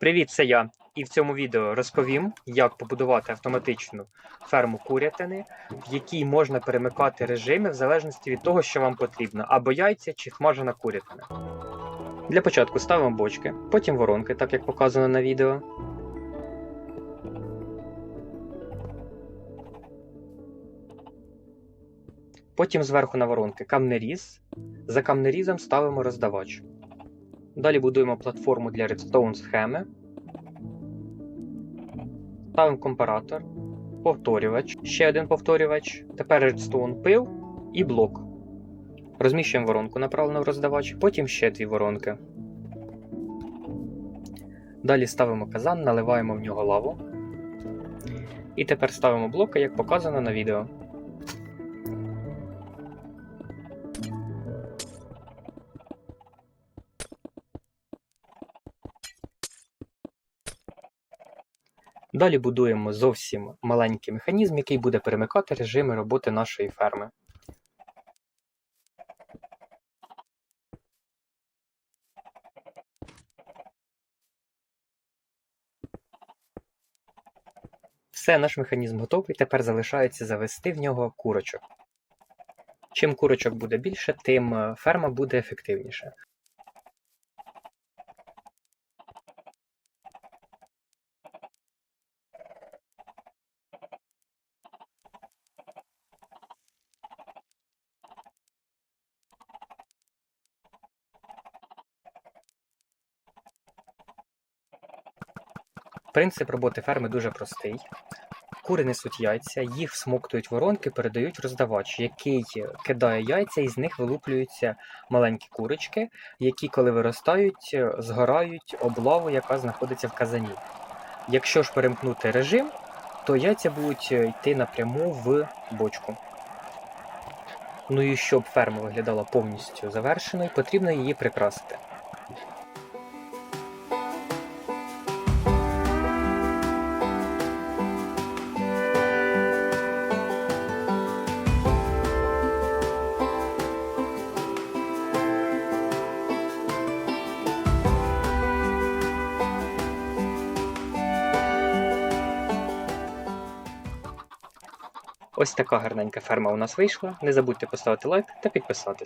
Привіт, це я. І в цьому відео розповім, як побудувати автоматичну ферму курятини, в якій можна перемикати режими в залежності від того, що вам потрібно, або яйця чи смажена курятина. Для початку ставимо бочки, потім воронки, так як показано на відео. Потім зверху на воронки камнеріз. За камнерізом ставимо роздавач. Далі будуємо платформу для редстоун схеми. Ставимо компаратор, повторювач, ще один повторювач, тепер редстоун пил і блок. Розміщуємо воронку направлено в роздавач, потім ще дві воронки. Далі ставимо казан, наливаємо в нього лаву. І тепер ставимо блоки, як показано на відео. Далі будуємо зовсім маленький механізм, який буде перемикати режими роботи нашої ферми. Все, наш механізм готовий. Тепер залишається завести в нього курочок. Чим курочок буде більше, тим е, ферма буде ефективніше. Принцип роботи ферми дуже простий. Кури несуть яйця, їх всмоктують воронки, передають роздавач, який кидає яйця, і з них вилуплюються маленькі курочки, які, коли виростають, згорають облаву, яка знаходиться в казані. Якщо ж перемкнути режим, то яйця будуть йти напряму в бочку. Ну і щоб ферма виглядала повністю завершеною, потрібно її прикрасити. Ось така гарненька ферма у нас вийшла. Не забудьте поставити лайк та підписатись.